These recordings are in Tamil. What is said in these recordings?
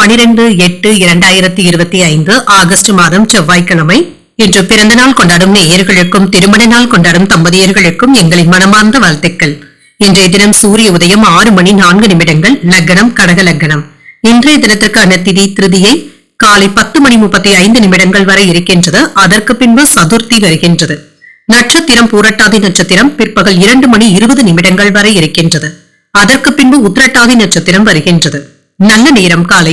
பனிரெண்டு எட்டு இரண்டாயிரத்தி இருபத்தி ஐந்து ஆகஸ்ட் மாதம் செவ்வாய்க்கிழமை. இன்று பிறந்த நாள் கொண்டாடும் நேயர்களுக்கும் திருமண நாள் கொண்டாடும் தம்பதியர்களுக்கும் எங்களின் மனமார்ந்த வாழ்த்துக்கள். இன்றைய தினம் சூரிய உதயம் ஆறு மணி நான்கு நிமிடங்கள் லக்னம் கடக லக்னம். இன்றைய தினத்திற்கான திதி திருதியை காலை பத்து மணி முப்பத்தி ஐந்து நிமிடங்கள் வரை இருக்கின்றது. அதற்கு பின்பு சதுர்த்தி வருகின்றது. நட்சத்திரம் பூரட்டாதி நட்சத்திரம் பிற்பகல் இரண்டு மணி இருபது நிமிடங்கள் வரை இருக்கின்றது. அதற்கு பின்பு உத்திரட்டாதி நட்சத்திரம் வருகின்றது. நல்ல நேரம் காலை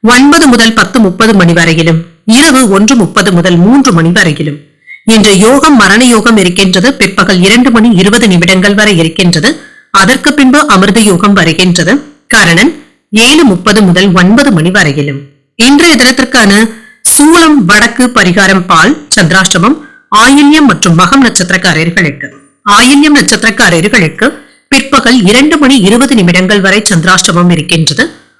ஒன்பது முதல் பத்து முப்பது மணி வரையிலும் இரவு ஒன்று முப்பது முதல் மூன்று மணி வரையிலும். இன்று யோகம் மரண யோகம் இருக்கின்றது. பிற்பகல் இரண்டு மணி இருபது நிமிடங்கள் வரை இருக்கின்றது. அதற்கு பின்பு அமிர்த யோகம் வருகின்றது. கரணன் ஏழு முப்பது முதல் ஒன்பது மணி வரையிலும். இன்றைய தினத்திற்கான சூளம் வடக்கு பரிகாரம் பால் சந்திராஷ்டமம் ஆயில்யம் மற்றும் மகம் நட்சத்திரக்காரர்களுக்கு. ஆயில்யம் நட்சத்திரக்காரர்களுக்கு பிற்பகல் இரண்டு மணி இருபது நிமிடங்கள் வரை சந்திராஷ்டமம் இருக்கின்றது.